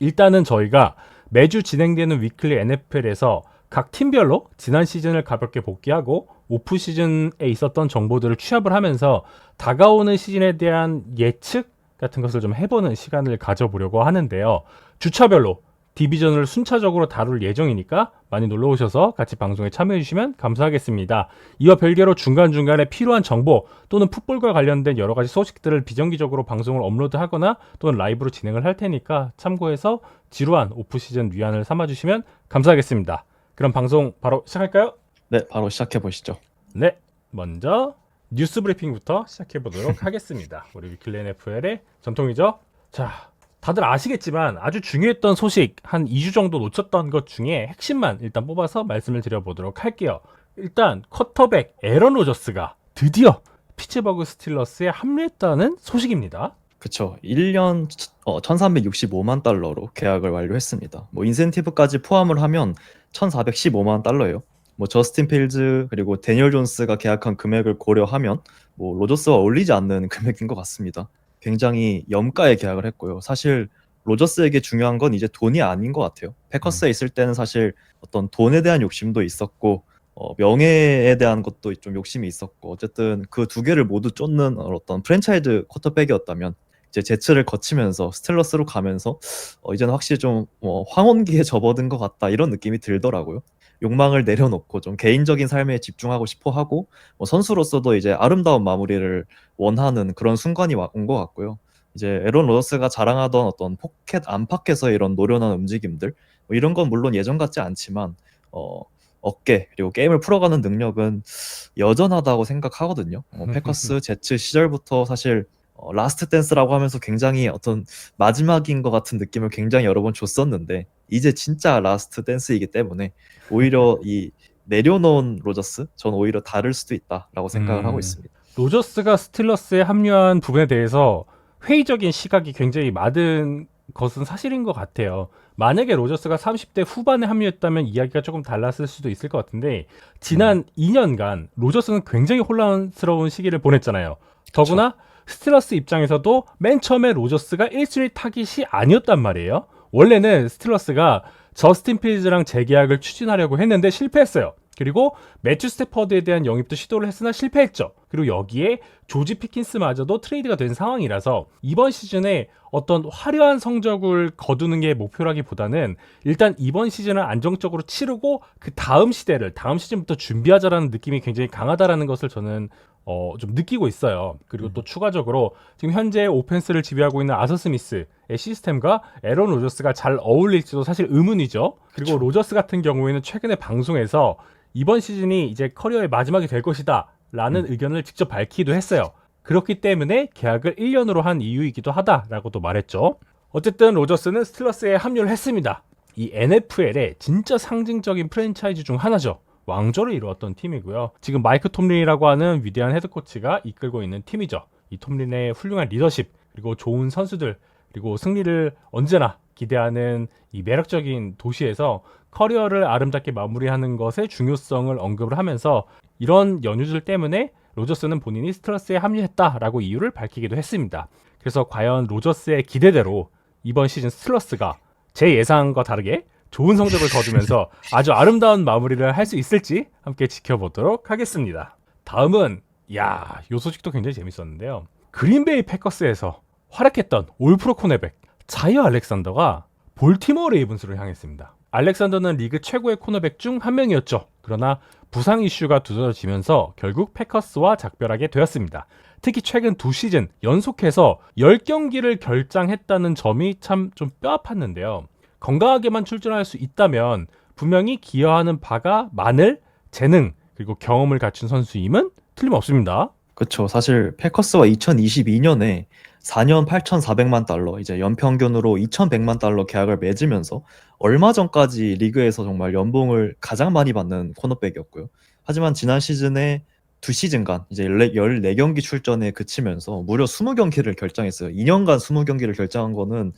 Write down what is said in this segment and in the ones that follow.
일단은 저희가 매주 진행되는 위클리 NFL에서 각 팀별로 지난 시즌을 가볍게 복귀하고 오프 시즌에 있었던 정보들을 취합을 하면서 다가오는 시즌에 대한 예측 같은 것을 좀 해보는 시간을 가져보려고 하는데요. 주차별로 디비전을 순차적으로 다룰 예정이니까 많이 놀러 오셔서 같이 방송에 참여해 주시면 감사하겠습니다. 이와 별개로 중간중간에 필요한 정보 또는 풋볼과 관련된 여러 가지 소식들을 비정기적으로 방송을 업로드하거나 또는 라이브로 진행을 할 테니까 참고해서 지루한 오프 시즌 위안을 삼아 주시면 감사하겠습니다. 그럼 방송 바로 시작할까요? 네, 바로 시작해 보시죠. 네, 먼저 뉴스 브리핑부터 시작해 보도록 하겠습니다. 우리 위클리 NFL의 전통이죠. 자, 다들 아시겠지만 아주 중요했던 소식 한 2주 정도 놓쳤던 것 중에 핵심만 일단 뽑아서 말씀을 드려보도록 할게요. 일단 쿼터백 에런 로저스가 드디어 피츠버그 스틸러스에 합류했다는 소식입니다. 그쵸. 1년 어, 1365만 달러로 계약을 완료했습니다. 뭐 인센티브까지 포함을 하면 1415만 달러예요. 뭐 저스틴 필즈 그리고 데니얼 존스가 계약한 금액을 고려하면 뭐 로저스와 어울리지 않는 금액인 것 같습니다. 굉장히 염가에 계약을 했고요. 사실 로저스에게 중요한 건 이제 돈이 아닌 것 같아요. 패커스에 있을 때는 사실 어떤 돈에 대한 욕심도 있었고 어, 명예에 대한 것도 좀 욕심이 있었고 어쨌든 그 두 개를 모두 쫓는 어떤 프랜차이즈 쿼터백이었다면 이제 제츠를 거치면서 스텔러스로 가면서 어, 이제는 확실히 좀 어, 황혼기에 접어든 것 같다 이런 느낌이 들더라고요. 욕망을 내려놓고 좀 개인적인 삶에 집중하고 싶어 하고 뭐 선수로서도 이제 아름다운 마무리를 원하는 그런 순간이 온 것 같고요. 이제 에런 로저스가 자랑하던 어떤 포켓 안팎에서 이런 노련한 움직임들 뭐 이런 건 물론 예전 같지 않지만 어, 어깨 그리고 게임을 풀어가는 능력은 여전하다고 생각하거든요. 어, 패커스 제츠 시절부터 사실 어, 라스트 댄스라고 하면서 굉장히 어떤 마지막인 것 같은 느낌을 굉장히 여러 번 줬었는데 이제 진짜 라스트 댄스이기 때문에 오히려 이 내려놓은 로저스 전 오히려 다를 수도 있다라고 생각을 음. 하고 있습니다. 로저스가 스틸러스에 합류한 부분에 대해서 회의적인 시각이 굉장히 많은 것은 사실인 것 같아요. 만약에 로저스가 30대 후반에 합류했다면 이야기가 조금 달랐을 수도 있을 것 같은데 지난 2년간 로저스는 굉장히 혼란스러운 시기를 보냈잖아요. 더구나 스틸러스 입장에서도 맨 처음에 로저스가 1순위 타깃이 아니었단 말이에요. 원래는 스틸러스가 저스틴 필즈랑 재계약을 추진하려고 했는데 실패했어요. 그리고 매튜 스테퍼드에 대한 영입도 시도를 했으나 실패했죠. 그리고 여기에 조지 피킨스마저도 트레이드가 된 상황이라서 이번 시즌에 어떤 화려한 성적을 거두는 게 목표라기보다는 일단 이번 시즌을 안정적으로 치르고 그 다음 시대를 다음 시즌부터 준비하자라는 느낌이 굉장히 강하다라는 것을 저는 어, 좀 느끼고 있어요. 그리고 또 추가적으로 지금 현재 오펜스를 지배하고 있는 아서 스미스의 시스템과 에런 로저스가 잘 어울릴지도 사실 의문이죠. 그리고 로저스 같은 경우에는 최근에 방송에서 이번 시즌이 이제 커리어의 마지막이 될 것이다 라는 의견을 직접 밝히기도 했어요. 그렇기 때문에 계약을 1년으로 한 이유이기도 하다라고도 말했죠. 어쨌든 로저스는 스틸러스에 합류를 했습니다. 이 NFL의 진짜 상징적인 프랜차이즈 중 하나죠. 왕조를 이루었던 팀이고요. 지금 마이크 톰린이라고 하는 위대한 헤드코치가 이끌고 있는 팀이죠. 이 톰린의 훌륭한 리더십 그리고 좋은 선수들 그리고 승리를 언제나 기대하는 이 매력적인 도시에서 커리어를 아름답게 마무리하는 것의 중요성을 언급을 하면서 이런 연유들 때문에 로저스는 본인이 스트러스에 합류했다라고 이유를 밝히기도 했습니다. 그래서 과연 로저스의 기대대로 이번 시즌 스트러스가 제 예상과 다르게 좋은 성적을 거두면서 아주 아름다운 마무리를 할 수 있을지 함께 지켜보도록 하겠습니다. 다음은 야, 요 소식도 굉장히 재밌었는데요. 그린베이 패커스에서 활약했던 올프로 코네백 자이어 알렉산더가 볼티모어 레이븐스로 향했습니다. 알렉산더는 리그 최고의 코너백 중 한 명이었죠. 그러나 부상 이슈가 두드러지면서 결국 패커스와 작별하게 되었습니다. 특히 최근 두 시즌 연속해서 10경기를 결장했다는 점이 참 좀 뼈아팠는데요. 건강하게만 출전할 수 있다면 분명히 기여하는 바가 많을 재능 그리고 경험을 갖춘 선수임은 틀림없습니다. 그렇죠. 사실 패커스와 2022년에 4년 8,400만 달러, 이제 연평균으로 2,100만 달러 계약을 맺으면서 얼마 전까지 리그에서 정말 연봉을 가장 많이 받는 코너백이었고요. 하지만 지난 시즌에 두 시즌간 이제 14경기 출전에 그치면서 무려 20경기를 결장했어요. 2년간 20경기를 결장한 거는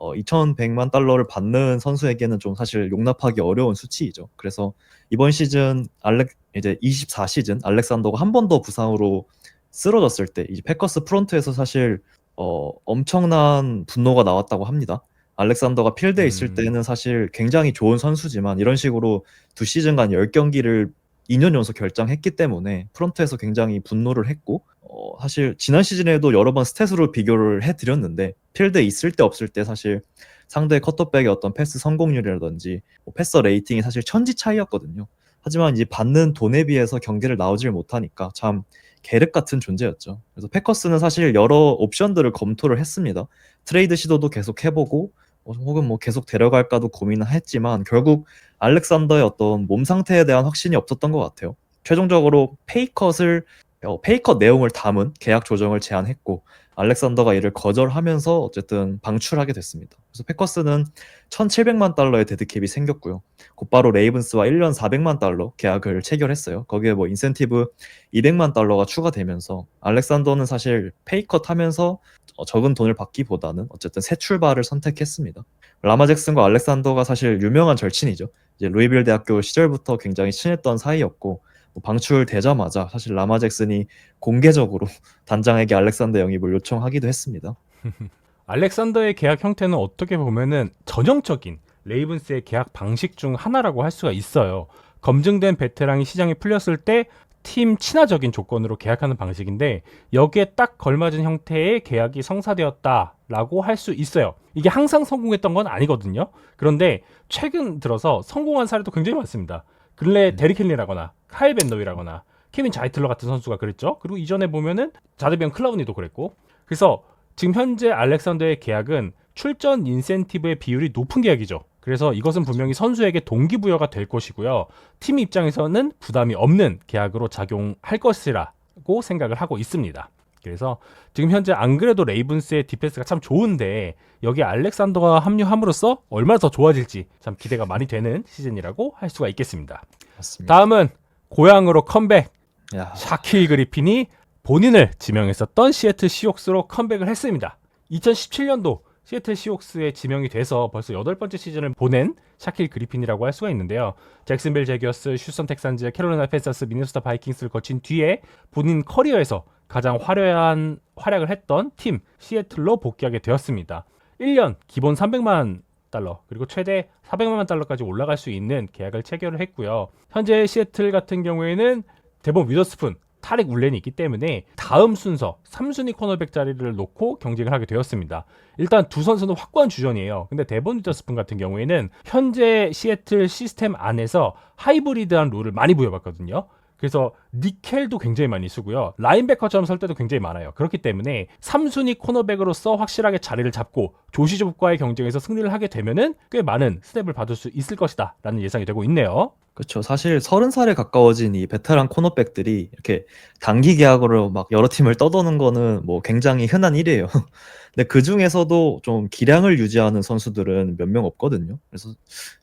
어, 2,100만 달러를 받는 선수에게는 좀 사실 용납하기 어려운 수치이죠. 그래서 이번 시즌 알렉 이제 24 시즌 알렉산더가 한 번 더 부상으로 쓰러졌을 때 이제 패커스 프런트에서 사실 어, 엄청난 분노가 나왔다고 합니다. 알렉산더가 필드에 있을 음. 때는 사실 굉장히 좋은 선수지만 이런 식으로 두 시즌간 10경기를 2년 연속 결장했기 때문에 프런트에서 굉장히 분노를 했고 어, 사실 지난 시즌에도 여러 번 스탯으로 비교를 해드렸는데 필드에 있을 때 없을 때 사실 상대 커터백의 어떤 패스 성공률이라든지 뭐 패서 레이팅이 사실 천지 차이였거든요. 하지만 이제 받는 돈에 비해서 경기를 나오질 못하니까 참 계륵 같은 존재였죠. 그래서 패커스는 사실 여러 옵션들을 검토를 했습니다. 트레이드 시도도 계속 해보고 어, 혹은 뭐 계속 데려갈까도 고민을 했지만 결국 알렉산더의 어떤 몸 상태에 대한 확신이 없었던 것 같아요. 최종적으로 페이컷을 어, 페이컷 내용을 담은 계약 조정을 제안했고 알렉산더가 이를 거절하면서 어쨌든 방출하게 됐습니다. 그래서 패커스는 1,700만 달러의 데드캡이 생겼고요. 곧바로 레이븐스와 1년 400만 달러 계약을 체결했어요. 거기에 뭐 인센티브 200만 달러가 추가되면서 알렉산더는 사실 페이컷 하면서 어, 적은 돈을 받기보다는 어쨌든 새 출발을 선택했습니다. 라마 잭슨과 알렉산더가 사실 유명한 절친이죠. 이제 루이빌 대학교 시절부터 굉장히 친했던 사이였고 뭐 방출되자마자 사실 라마 잭슨이 공개적으로 단장에게 알렉산더 영입을 요청하기도 했습니다. 알렉산더의 계약 형태는 어떻게 보면은 전형적인 레이븐스의 계약 방식 중 하나라고 할 수가 있어요. 검증된 베테랑이 시장에 풀렸을 때 팀 친화적인 조건으로 계약하는 방식인데 여기에 딱 걸맞은 형태의 계약이 성사되었다라고 할 수 있어요. 이게 항상 성공했던 건 아니거든요. 그런데 최근 들어서 성공한 사례도 굉장히 많습니다. 근래 음. 데릭 헨리라거나 카일 벤더위라거나 케빈 자이틀러 같은 선수가 그랬죠. 그리고 이전에 보면은 자드비언 클라우니도 그랬고. 그래서 지금 현재 알렉산더의 계약은 출전 인센티브의 비율이 높은 계약이죠. 그래서 이것은 분명히 선수에게 동기부여가 될 것이고요. 팀 입장에서는 부담이 없는 계약으로 작용할 것이라고 생각을 하고 있습니다. 그래서 지금 현재 안 그래도 레이븐스의 디펜스가 참 좋은데 여기 알렉산더가 합류함으로써 얼마나 더 좋아질지 참 기대가 많이 되는 시즌이라고 할 수가 있겠습니다. 맞습니다. 다음은 고향으로 컴백 야, 샤킬 그리핀이 본인을 지명했었던 시애틀 시옥스로 컴백을 했습니다. 2017년도 시애틀 시옥스에 지명이 돼서 벌써 여덟 번째 시즌을 보낸 샤킬 그리핀이라고 할 수가 있는데요. 잭슨빌 제기어스, 휴스턴 텍산즈, 캐롤라이나 팬서스, 미네소타 바이킹스를 거친 뒤에 본인 커리어에서 가장 화려한 활약을 했던 팀 시애틀로 복귀하게 되었습니다. 1년 기본 300만 달러 그리고 최대 400만 달러까지 올라갈 수 있는 계약을 체결을 했고요. 현재 시애틀 같은 경우에는 대본 위더스푼 타릭 울렌이 있기 때문에 다음 순서 3순위 코너백 자리를 놓고 경쟁을 하게 되었습니다. 일단 두 선수는 확고한 주전이에요. 근데 데본 위더스푼 같은 경우에는 현재 시애틀 시스템 안에서 하이브리드한 룰을 많이 부여받거든요. 그래서 니켈도 굉장히 많이 쓰고요. 라인베커처럼 설 때도 굉장히 많아요. 그렇기 때문에 3순위 코너백으로서 확실하게 자리를 잡고 조시좁과의 경쟁에서 승리를 하게 되면은 꽤 많은 스냅을 받을 수 있을 것이다 라는 예상이 되고 있네요. 그렇죠. 사실 서른 살에 가까워진 이 베테랑 코너백들이 이렇게 단기 계약으로 막 여러 팀을 떠도는 거는 뭐 굉장히 흔한 일이에요. 근데 그 중에서도 좀 기량을 유지하는 선수들은 몇 명 없거든요. 그래서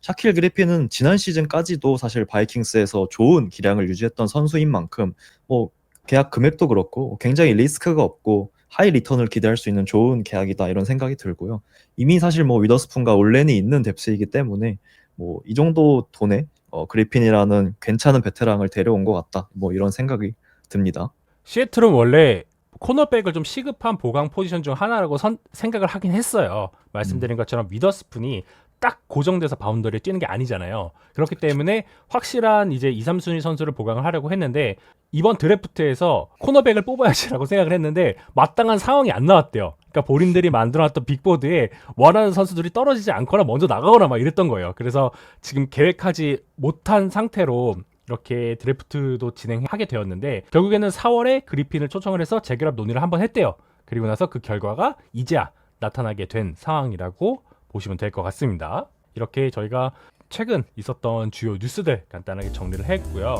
샤킬 그리핀은 지난 시즌까지도 사실 바이킹스에서 좋은 기량을 유지했던 선수인 만큼 뭐 계약 금액도 그렇고 굉장히 리스크가 없고 하이 리턴을 기대할 수 있는 좋은 계약이다 이런 생각이 들고요. 이미 사실 뭐 위더스푼과 올렌이 있는 뎁스이기 때문에 뭐 이 정도 돈에 어, 그리핀이라는 괜찮은 베테랑을 데려온 것 같다. 뭐 이런 생각이 듭니다. 시애틀은 원래 코너백을 좀 시급한 보강 포지션 중 하나라고 선- 생각을 하긴 했어요. 말씀드린 것처럼 위더스푼이 딱 고정돼서 바운더리에 뛰는 게 아니잖아요. 그렇기 때문에 확실한 이제 2, 3순위 선수를 보강을 하려고 했는데 이번 드래프트에서 코너백을 뽑아야지라고 생각을 했는데 마땅한 상황이 안 나왔대요. 그러니까 본인들이 만들어놨던 빅보드에 원하는 선수들이 떨어지지 않거나 먼저 나가거나 막 이랬던 거예요. 그래서 지금 계획하지 못한 상태로 이렇게 드래프트도 진행하게 되었는데 결국에는 4월에 그리핀을 초청을 해서 재결합 논의를 한번 했대요. 그리고 나서 그 결과가 이제야 나타나게 된 상황이라고 보시면 될 것 같습니다. 이렇게 저희가 최근 있었던 주요 뉴스들 간단하게 정리를 했고요.